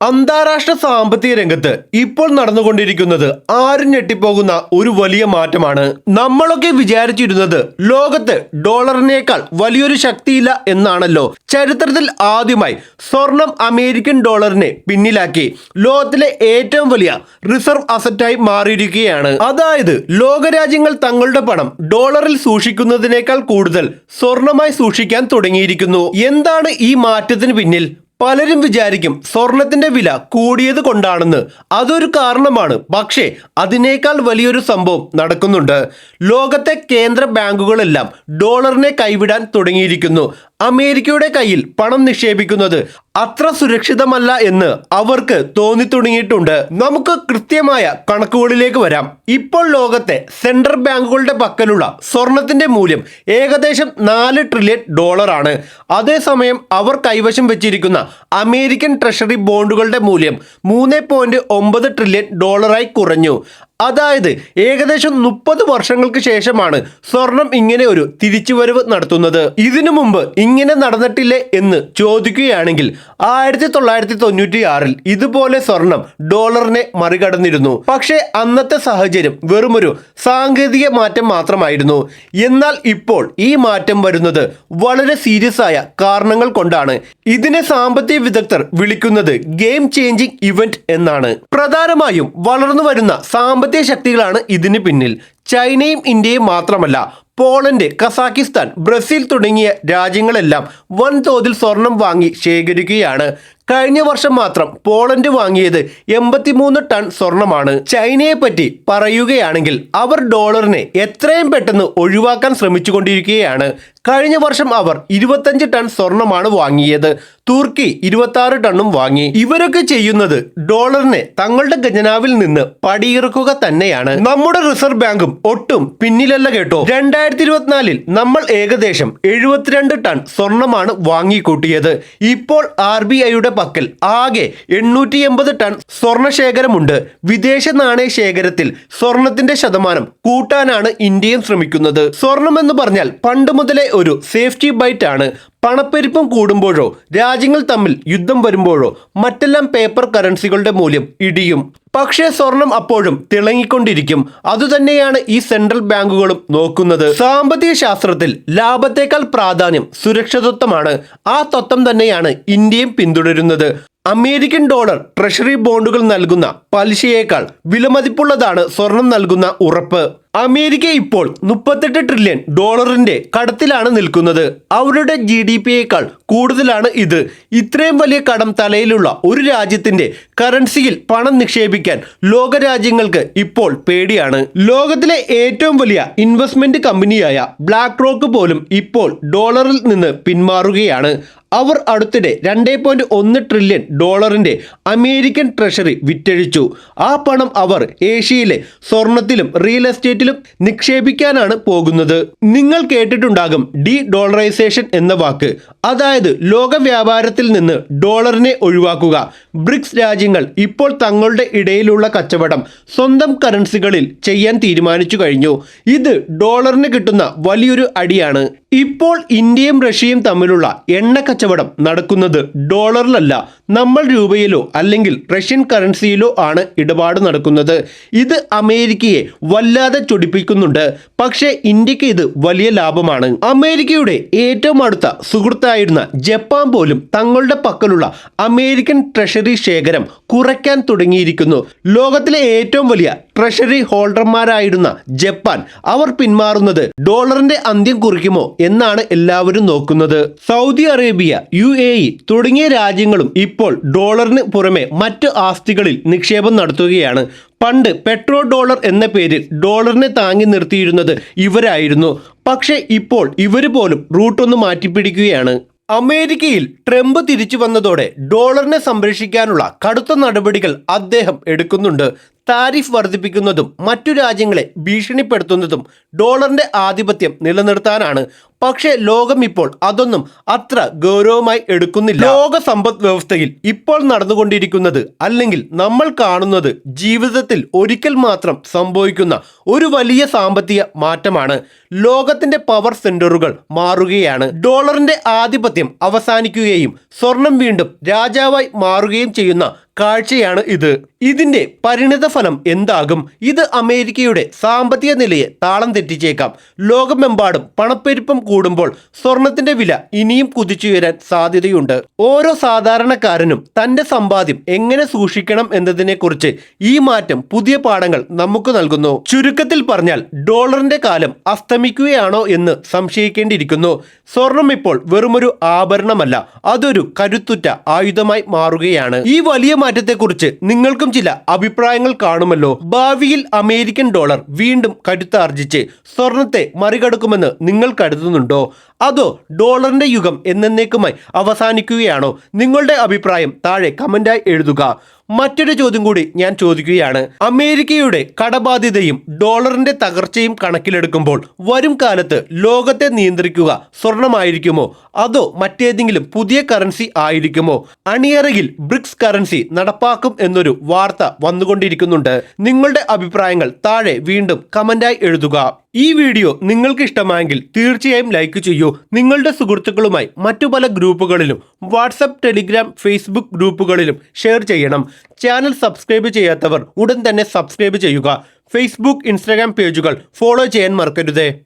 അന്താരാഷ്ട്ര സാമ്പത്തിക രംഗത്ത് ഇപ്പോൾ നടന്നുകൊണ്ടിരിക്കുന്നത് ആരും ഞെട്ടിപ്പോകുന്ന ഒരു വലിയ മാറ്റമാണ്. നമ്മളൊക്കെ വിചാരിച്ചിരുന്നത് ലോകത്ത് ഡോളറിനേക്കാൾ വലിയൊരു ശക്തിയില്ല എന്നാണല്ലോ. ചരിത്രത്തിൽ ആദ്യമായി സ്വർണം അമേരിക്കൻ ഡോളറിനെ പിന്നിലാക്കി ലോകത്തിലെ ഏറ്റവും വലിയ റിസർവ് അസറ്റായി മാറിയിരിക്കുകയാണ്. അതായത് ലോകരാജ്യങ്ങൾ തങ്ങളുടെ പണം ഡോളറിൽ സൂക്ഷിക്കുന്നതിനേക്കാൾ കൂടുതൽ സ്വർണമായി സൂക്ഷിക്കാൻ തുടങ്ങിയിരിക്കുന്നു. എന്താണ് ഈ മാറ്റത്തിന് പിന്നിൽ? പലരും വിചാരിക്കും സ്വർണത്തിന്റെ വില കൂടിയത് കൊണ്ടാണെന്ന്. അതൊരു കാരണമാണ്. പക്ഷേ അതിനേക്കാൾ വലിയൊരു സംഭവം നടക്കുന്നുണ്ട്. ലോകത്തെ കേന്ദ്ര ബാങ്കുകളെല്ലാം ഡോളറിനെ കൈവിടാൻ തുടങ്ങിയിരിക്കുന്നു. അമേരിക്കയുടെ കയ്യിൽ പണം നിക്ഷേപിക്കുന്നത് അത്ര സുരക്ഷിതമല്ല എന്ന് അവർക്ക് തോന്നി തുടങ്ങിയിട്ടുണ്ട് നമുക്ക് കൃത്യമായ കണക്കുകളിലേക്ക് വരാം. ഇപ്പോൾ ലോകത്തെ സെൻട്രൽ ബാങ്കുകളുടെ പക്കലുള്ള സ്വർണത്തിന്റെ മൂല്യം ഏകദേശം നാല് ട്രില്യൺ ഡോളറാണ്. അതേസമയം അവർ കൈവശം വെച്ചിരിക്കുന്ന അമേരിക്കൻ ട്രഷറി ബോണ്ടുകളുടെ മൂല്യം മൂന്ന് പോയിന്റ് ഒമ്പത് ട്രില്യൺ ഡോളറായി കുറഞ്ഞു. അതായത് ഏകദേശം മുപ്പത് വർഷങ്ങൾക്ക് ശേഷമാണ് സ്വർണം ഇങ്ങനെ ഒരു തിരിച്ചുവരവ് നടത്തുന്നത്. ഇതിനു മുമ്പ് ഇങ്ങനെ നടന്നിട്ടില്ലേ എന്ന് ചോദിക്കുകയാണെങ്കിൽ ആയിരത്തി തൊള്ളായിരത്തി തൊണ്ണൂറ്റി ആറിൽ ഇതുപോലെ സ്വർണം ഡോളറിനെ മറികടന്നിരുന്നു. പക്ഷേ അന്നത്തെ സാഹചര്യം വെറുമൊരു സാങ്കേതിക മാറ്റം മാത്രമായിരുന്നു. എന്നാൽ ഇപ്പോൾ ഈ മാറ്റം വരുന്നത് വളരെ സീരിയസ് ആയ കാരണങ്ങൾ കൊണ്ടാണ്. ഇതിനെ സാമ്പത്തിക വിദഗ്ധർ വിളിക്കുന്നത് ഗെയിം ചേഞ്ചിങ് ഇവന്റ് എന്നാണ്. പ്രധാനമായും വളർന്നു വരുന്ന സാമ്പത്തിക ശക്തികളാണ് ഇതിന് പിന്നിൽ. ചൈനയും ഇന്ത്യയും മാത്രമല്ല പോളണ്ട് കസാക്കിസ്ഥാൻ ബ്രസീൽ തുടങ്ങിയ രാജ്യങ്ങളെല്ലാം വൻതോതിൽ സ്വർണം വാങ്ങി ശേഖരിക്കുകയാണ്. കഴിഞ്ഞ വർഷം മാത്രം പോളണ്ട് വാങ്ങിയത് എൺപത്തിമൂന്ന് ടൺ സ്വർണമാണ്. ചൈനയെ പറ്റി പറയുകയാണെങ്കിൽ അവർ ഡോളറിനെ എത്രയും പെട്ടെന്ന് ഒഴിവാക്കാൻ ശ്രമിച്ചുകൊണ്ടിരിക്കുകയാണ്. കഴിഞ്ഞ വർഷം അവർ ഇരുപത്തഞ്ച് ടൺ സ്വർണമാണ് വാങ്ങിയത്. തുർക്കി ഇരുപത്തി ടണ്ണും വാങ്ങി. ഇവരൊക്കെ ചെയ്യുന്നത് ഡോളറിനെ തങ്ങളുടെ ഖജനാവിൽ നിന്ന് പടിയിറക്കുക തന്നെയാണ്. നമ്മുടെ റിസർവ് ബാങ്കും ഒട്ടും പിന്നിലല്ല കേട്ടോ. രണ്ടായിരത്തി ഇരുപത്തിനാലിൽ നമ്മൾ ഏകദേശം എഴുപത്തിരണ്ട് ടൺ സ്വർണമാണ് വാങ്ങിക്കൂട്ടിയത്. ഇപ്പോൾ ആർ ബി ഐയുടെ പക്കൽ ആകെ എണ്ണൂറ്റി എൺപത് ടൺ സ്വർണ ശേഖരമുണ്ട് വിദേശ നാണയ ശേഖരത്തിൽ സ്വർണത്തിന്റെ ശതമാനം കൂട്ടാനാണ് ഇന്ത്യയും ശ്രമിക്കുന്നത്. സ്വർണം എന്ന് പറഞ്ഞാൽ പണ്ട് മുതലേ ഒരു സേഫ്റ്റി ബൈറ്റ് ആണ് പണപ്പെരുപ്പം കൂടുമ്പോഴോ രാജ്യങ്ങൾ തമ്മിൽ യുദ്ധം വരുമ്പോഴോ മറ്റെല്ലാം പേപ്പർ കറൻസികളുടെ മൂല്യം ഇടിയും. പക്ഷേ സ്വർണം അപ്പോഴും തിളങ്ങിക്കൊണ്ടിരിക്കും. അതുതന്നെയാണ് ഈ സെൻട്രൽ ബാങ്കുകളും നോക്കുന്നത്. സാമ്പത്തിക ശാസ്ത്രത്തിൽ ലാഭത്തേക്കാൾ പ്രാധാന്യം സുരക്ഷിതത്വമാണ്. ആ തത്വം തന്നെയാണ് ഇന്ത്യയും പിന്തുടരുന്നത്. അമേരിക്കൻ ഡോളർ ട്രഷറി ബോണ്ടുകൾ നൽകുന്ന പലിശയേക്കാൾ വിലമതിപ്പുള്ളതാണ് സ്വർണം നൽകുന്ന ഉറപ്പ്. അമേരിക്ക ഇപ്പോൾ മുപ്പത്തെട്ട് ട്രില്യൺ ഡോളറിന്റെ കടത്തിലാണ് നിൽക്കുന്നത്. അവരുടെ ജി ഡി പിയേക്കാൾ കൂടുതലാണ് ഇത്. ഇത്രയും വലിയ കടം തലയിലുള്ള ഒരു രാജ്യത്തിന്റെ കറൻസിയിൽ പണം നിക്ഷേപിക്കാൻ ലോകരാജ്യങ്ങൾക്ക് ഇപ്പോൾ പേടിയാണ്. ലോകത്തിലെ ഏറ്റവും വലിയ ഇൻവെസ്റ്റ്മെന്റ് കമ്പനിയായ ബ്ലാക്ക് റോക്ക് പോലും ഇപ്പോൾ ഡോളറിൽ നിന്ന് പിന്മാറുകയാണ്. അവർ അടുത്തിടെ രണ്ടേ പോയിന്റ് ഒന്ന് ട്രില്യൺ ഡോളറിന്റെ അമേരിക്കൻ ട്രഷറി വിറ്റഴിച്ചു. ആ പണം അവർ ഏഷ്യയിലെ സ്വർണത്തിലും റിയൽ എസ്റ്റേറ്റിലും നിക്ഷേപിക്കാനാണ് പോകുന്നത്. നിങ്ങൾ കേട്ടിട്ടുണ്ടാകും ഡി ഡോളറൈസേഷൻ എന്ന വാക്ക്. അതായത് ലോക വ്യാപാരത്തിൽ നിന്ന് ഡോളറിനെ ഒഴിവാക്കുക. ബ്രിക്സ് രാജ്യങ്ങൾ ഇപ്പോൾ തങ്ങളുടെ ഇടയിലുള്ള കച്ചവടം സ്വന്തം കറൻസികളിൽ ചെയ്യാൻ തീരുമാനിച്ചു കഴിഞ്ഞു. ഇത് ഡോളറിന് കിട്ടുന്ന വലിയൊരു അടിയാണ്. ഇപ്പോൾ ഇന്ത്യയും റഷ്യയും തമ്മിലുള്ള എണ്ണ കച്ചവടം നടക്കുന്നത് ഡോളറിലല്ല നമ്മൾ രൂപയിലോ അല്ലെങ്കിൽ റഷ്യൻ കറൻസിയിലോ ആണ് ഇടപാട് നടക്കുന്നത്. ഇത് അമേരിക്കയെ വല്ലാതെ ചൊടിപ്പിക്കുന്നുണ്ട്. പക്ഷേ ഇന്ത്യയ്ക്ക് ഇത് വലിയ ലാഭമാണ്. അമേരിക്കയുടെ ഏറ്റവും അടുത്ത സുഹൃത്തായിരുന്ന ജപ്പാൻ പോലും തങ്ങളുടെ പക്കലുള്ള അമേരിക്കൻ ട്രഷറി ശേഖരം കുറയ്ക്കാൻ തുടങ്ങിയിരിക്കുന്നു. ലോകത്തിലെ ഏറ്റവും വലിയ ട്രഷറി ഹോൾഡർമാരായിരുന്ന ജപ്പാൻ അവർ പിന്മാറുന്നത് ഡോളറിന്റെ അന്ത്യം കുറിക്കുമോ എന്നാണ് എല്ലാവരും നോക്കുന്നത്. Saudi Arabia U A E തുടങ്ങിയ രാജ്യങ്ങളും ഇപ്പോൾ ഡോളറിന് പുറമെ മറ്റ് ആസ്തികളിൽ നിക്ഷേപം നടത്തുകയാണ്. പണ്ട് പെട്രോ ഡോളർ എന്ന പേരിൽ ഡോളറിനെ താങ്ങി നിർത്തിയിരുന്നത് ഇവരായിരുന്നു. പക്ഷേ ഇപ്പോൾ ഇവർ പോലും റൂട്ടൊന്ന് മാറ്റിപ്പിടിക്കുകയാണ്. അമേരിക്കയിൽ ട്രംപ് തിരിച്ചു വന്നതോടെ ഡോളറിനെ സംരക്ഷിക്കാനുള്ള കടുത്ത നടപടികൾ അദ്ദേഹം എടുക്കുന്നുണ്ട്. താരിഫ് വർദ്ധിപ്പിക്കുന്നതും മറ്റു രാജ്യങ്ങളെ ഭീഷണിപ്പെടുത്തുന്നതും ഡോളറിന്റെ ആധിപത്യം നിലനിർത്താനാണ്. പക്ഷേ ലോകം ഇപ്പോൾ അതൊന്നും അത്ര ഗൗരവമായി എടുക്കുന്നില്ല. ലോക സമ്പദ് വ്യവസ്ഥയിൽ ഇപ്പോൾ നടന്നുകൊണ്ടിരിക്കുന്നത് അല്ലെങ്കിൽ നമ്മൾ കാണുന്നത് ജീവിതത്തിൽ ഒരിക്കൽ മാത്രം സംഭവിക്കുന്ന ഒരു വലിയ സാമ്പത്തിക മാറ്റമാണ്. ലോകത്തിന്റെ പവർ സെന്ററുകൾ മാറുകയാണ്. ഡോളറിന്റെ ആധിപത്യം അവസാനിക്കുകയും സ്വർണം വീണ്ടും രാജാവായി മാറുകയും ചെയ്യുന്ന കാഴ്ചയാണ് ഇത്. ഇതിന്റെ പരിണിത ഫലം എന്താകും? ഇത് അമേരിക്കയുടെ സാമ്പത്തിക നിലയെ താളം തെറ്റിച്ചേക്കാം. ലോകമെമ്പാടും പണപ്പെരുപ്പം കൂടുമ്പോൾ സ്വർണത്തിന്റെ വില ഇനിയും കുതിച്ചുയരാൻ സാധ്യതയുണ്ട്. ഓരോ സാധാരണക്കാരനും തന്റെ സമ്പാദ്യം എങ്ങനെ സൂക്ഷിക്കണം എന്നതിനെക്കുറിച്ച് ഈ മാറ്റം പുതിയ പാഠങ്ങൾ നമുക്ക് നൽകുന്നു. ചുരുക്കത്തിൽ പറഞ്ഞാൽ ഡോളറിന്റെ കാലം അസ്തമിക്കുകയാണോ എന്ന് സംശയിക്കേണ്ടിയിരിക്കുന്നു. സ്വർണം ഇപ്പോൾ വെറുമൊരു ആഭരണമല്ല അതൊരു കരുത്തുറ്റ ആയുധമായി മാറുകയാണ്. ഈ വലിയ മാറ്റത്തെക്കുറിച്ച് നിങ്ങൾക്കും ചില അഭിപ്രായങ്ങൾ കാണുമല്ലോ. ഭാവിയിൽ അമേരിക്കൻ ഡോളർ വീണ്ടും കരുത്താർജിച്ച് സ്വർണത്തെ മറികടക്കുമെന്ന് നിങ്ങൾ കരുതുന്നുണ്ടോ? അതോ ഡോളറിന്റെ യുഗം എന്നേക്കുമായി അവസാനിക്കുകയാണോ? നിങ്ങളുടെ അഭിപ്രായം താഴെ കമന്റായി എഴുതുക. മറ്റൊരു ചോദ്യം കൂടി ഞാൻ ചോദിക്കുകയാണ്. അമേരിക്കയുടെ കടബാധ്യതയും ഡോളറിന്റെ തകർച്ചയും കണക്കിലെടുക്കുമ്പോൾ വരും കാലത്ത് ലോകത്തെ നിയന്ത്രിക്കുക സ്വർണമായിരിക്കുമോ? അതോ മറ്റേതെങ്കിലും പുതിയ കറൻസി ആയിരിക്കുമോ? അണിയറയിൽ ബ്രിക്സ് കറൻസി നടപ്പാക്കും എന്നൊരു വാർത്ത വന്നുകൊണ്ടിരിക്കുന്നുണ്ട്. നിങ്ങളുടെ അഭിപ്രായങ്ങൾ താഴെ വീണ്ടും കമന്റായി എഴുതുക. ഈ വീഡിയോ നിങ്ങൾക്ക് ഇഷ്ടമായെങ്കിൽ തീർച്ചയായും ലൈക്ക് ചെയ്യൂ. നിങ്ങളുടെ സുഹൃത്തുക്കളുമായി മറ്റു പല ഗ്രൂപ്പുകളിലും വാട്സപ്പ് ടെലിഗ്രാം ഫേസ്ബുക്ക് ഗ്രൂപ്പുകളിലും ഷെയർ ചെയ്യണം. ചാനൽ സബ്സ്ക്രൈബ് ചെയ്യാത്തവർ ഉടൻ തന്നെ സബ്സ്ക്രൈബ് ചെയ്യുക. ഫേസ്ബുക്ക് ഇൻസ്റ്റാഗ്രാം പേജുകൾ ഫോളോ ചെയ്യാൻ മറക്കരുതേ.